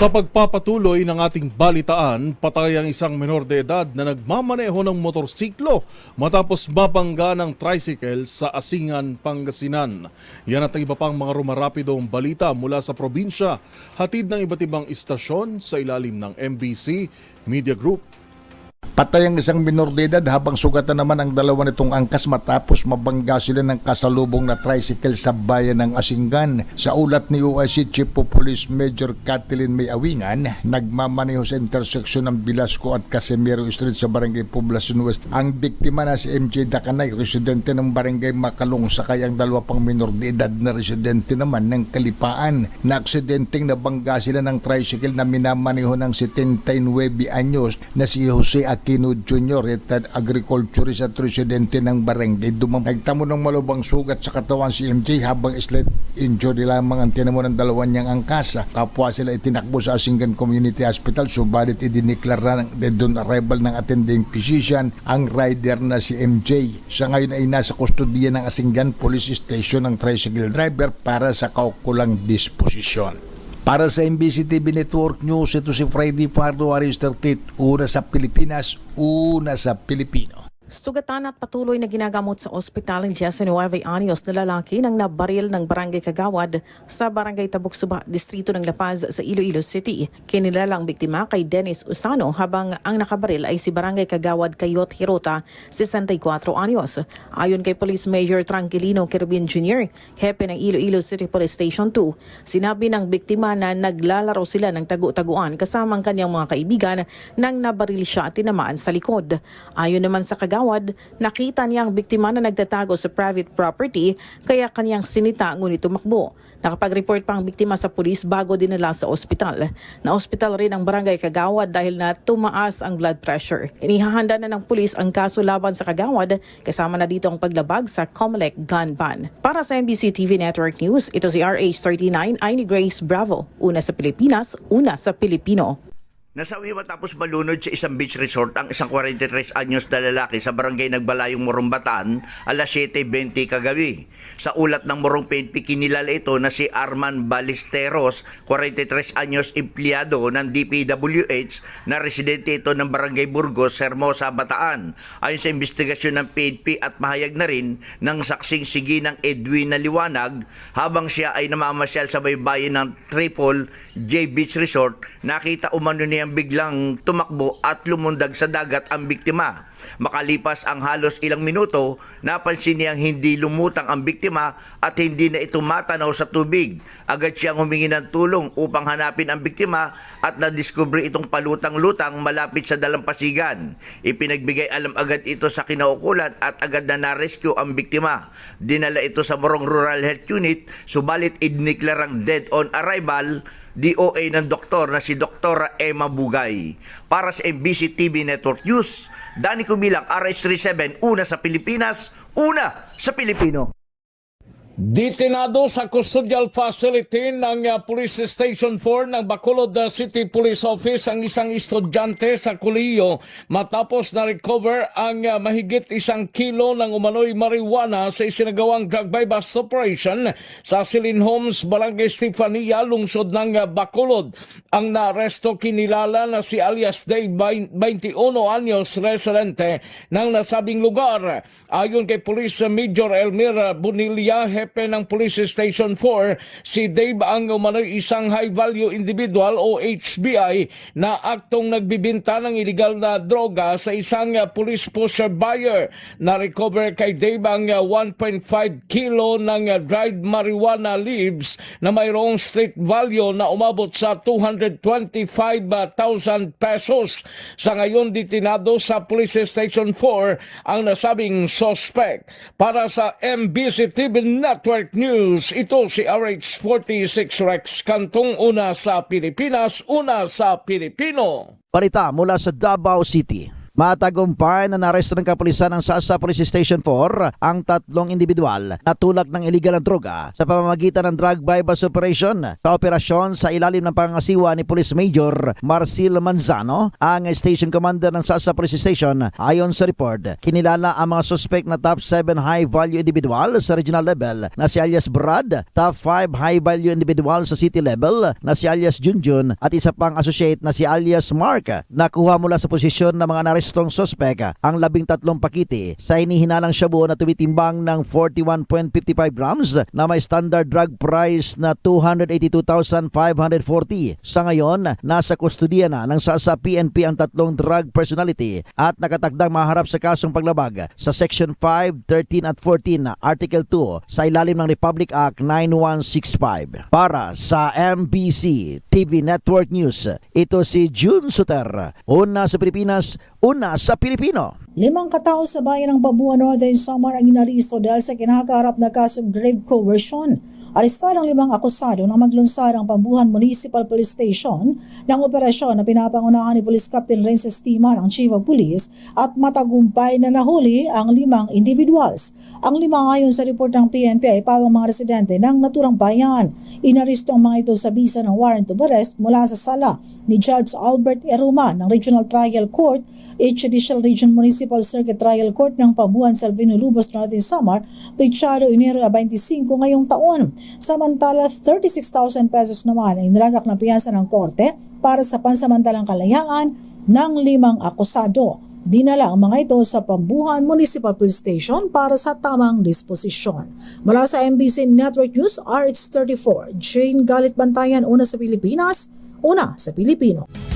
Sa pagpapatuloy ng ating balitaan, patay ang isang menor de edad na nagmamaneho ng motorsiklo matapos mabangga ng tricycle sa Asingan, Pangasinan. Yan at iba pang mga rumarapidong balita mula sa probinsya, hatid ng iba't ibang istasyon sa ilalim ng MBC Media Group. Patay ang isang minor de edad habang sugatan naman ang dalawa nitong angkas matapos mabangga sila ng kasalubong na tricycle sa bayan ng Asingan. Sa ulat ni OIC Chief of Police Major Kathleen May Awingan, nagmamaneho sa interseksyon ng Bilasco at Casimiro Street sa Barangay Poblacion West. Ang biktima na si MJ Dakanay, residente ng Barangay Makalong, sakay ang dalawa pang minor de edad na residente naman ng Kalipaan. Na aksidenteng nabangga sila ng tricycle na minamaneho ng 79 anyos na si Jose Aquino Jr., retired agriculturist at residente ng barangay Dumang. Nagtamo ng malubang sugat sa katawan si MJ habang slight injury lamang ang tinamo ng dalawa niyang angkasa. Kapwa sila itinakbo sa Asingan Community Hospital subalit idiniklara ng dead on arrival ng attending physician ang rider na si MJ. Sa ngayon ay nasa kustodiya ng Asingan Police Station ang tricycle driver para sa kaukulang disposisyon. Para sa MBC Network News, ito si Freddy Pardo, Aris 38, una sa Pilipinas, una sa Pilipino. Sugatan at patuloy na ginagamot sa ospital ng Jesse Nueve Años na lalaki nang nabaril ng barangay Kagawad sa barangay Tabuksuba, distrito ng La Paz sa Iloilo City. Kinilalang biktima kay Dennis Usano habang ang nakabaril ay si barangay Kagawad Kayot Hirota, 64 anyos. Ayon kay Police Major Tranquilino Kirubin Jr., hepe ng Iloilo City Police Station 2, sinabi ng biktima na naglalaro sila ng tagu-taguan kasama ang kanyang mga kaibigan nang nabaril siya at tinamaan sa likod. Ayon naman sa kagawad, nakita niya ang biktima na nagtatago sa private property kaya kanyang sinita ngunit tumakbo. Nakapag-report pa ang biktima sa pulis bago dinala sa ospital. Na-ospital rin ang barangay Kagawad dahil na tumaas ang blood pressure. Inihahanda na ng pulis ang kaso laban sa Kagawad kasama na dito ang paglabag sa Comelec gun ban. Para sa NBC TV Network News, ito si RH39 Aini Grace Bravo. Una sa Pilipinas, una sa Pilipino. Nasawi matapos malunod sa isang beach resort ang isang 43 anyos na lalaki sa barangay Nagbalayong Morumbatan alas 7.20 kagabi. Sa ulat ng Morong PNP, kinilala ito na si Arman Balisteros, 43 anyos empleyado ng DPWH na residente ito ng barangay Burgos, Hermosa, Bataan. Ayon sa investigasyon ng PNP at mahayag na rin ng saksing sige ng Edwin na liwanag habang siya ay namamasyal sa baybayin ng Triple J Beach Resort, nakita umano niyang biglang tumakbo at lumundag sa dagat ang biktima. Makalipas ang halos ilang minuto, napansin niyang hindi lumutang ang biktima at hindi na ito matanaw sa tubig. Agad siyang humingi ng tulong upang hanapin ang biktima at nadiskubre itong palutang-lutang malapit sa dalampasigan. Ipinagbigay alam agad ito sa kinaukulan at agad na na-rescue ang biktima. Dinala ito sa Morong Rural Health Unit, subalit idineklarang dead on arrival DOA ng doktor na si Dr. Emma Bugay. Para sa MBC TV Network News, Dani Kubilang, RH37, una sa Pilipinas, una sa Pilipino. Ditinado sa custodial facility ng uh, Police Station 4 ng Bacolod uh, City Police Office ang isang estudyante sa kuliyo matapos na recover ang uh, mahigit isang kilo ng umano'y marijuana sa isinagawang drug by bust operation sa Silin Homes, Barangay Stefania, lungsod ng uh, Bacolod. Ang naresto kinilala na si alias Dave, 21 anyos, residente ng nasabing lugar. Ayon kay Police Major Elmira Bonilla, hepe ng Police Station 4, si Dave ang umano'y isang high-value individual o HBI na aktong nagbibinta ng illegal na droga sa isang uh, police pusher buyer. Na-recover kay Dave ang uh, 1.5 kilo ng uh, dried marijuana leaves na mayroong street value na umabot sa 225,000 pesos. Sa ngayon, ditinado sa Police Station 4 ang nasabing suspect. Para sa MBC TV Network News, ito si RH46 Rex Kantong una sa Pilipinas, una sa Pilipino. Balita mula sa Davao City. Matagumpay na naresto ng kapulisan ng Sasa Police Station 4 ang tatlong individual na tulak ng illegal na droga sa pamamagitan ng drug bypass operation sa operasyon sa ilalim ng pangasiwa ni Police Major Marcil Manzano, ang station commander ng Sasa Police Station. Ayon sa report, kinilala ang mga suspect na top 7 high-value individual sa regional level na si alias Brad, top 5 high-value individual sa city level na si alias Junjun at isa pang associate na si alias Mark. Nakuha mula sa posisyon ng mga narestong suspect ang labing tatlong pakiti sa hinihinalang shabu na tumitimbang ng 41.55 grams na may standard drug price na 282,540. Sa ngayon, nasa kustudiya na ng SASA PNP ang tatlong drug personality at nakatagdang maharap sa kasong paglabag sa Section 5, 13 at 14 na Article 2 sa ilalim ng Republic Act 9165. Para sa MBC TV Network News, ito si June Suter. Una sa Pilipinas, una sa Pilipino. Limang katao sa bayan ng Pabuan Northern Samar ang inaristo dahil sa kinakaharap na kasong grave coercion. Arestado ang limang akusado nang maglunsad ang Pambuhan Municipal Police Station ng operasyon na pinapangunahan ni Police Captain Rences Tima ng Chief of Police at matagumpay na nahuli ang limang individuals. Ang lima ayon sa report ng PNP ay pawang mga residente ng naturang bayan. Inaristo ang mga ito sa bisa ng warrant of arrest mula sa sala ni Judge Albert Eruma ng Regional Trial Court, H. Judicial Region Municipal Circuit Trial Court ng Pabuhan Salvino Lubos, Northern Samar, Pechado, Enero 25 ngayong taon. Samantala, 36,000 pesos naman ang inilagak na piyansa ng korte para sa pansamantalang kalayaan ng limang akusado. Dinala ang mga ito sa Pambuhan Municipal Police Station para sa tamang disposisyon. Mula sa MBC Network News, RH34, Jane Galit Bantayan, una sa Pilipinas, una sa Pilipino.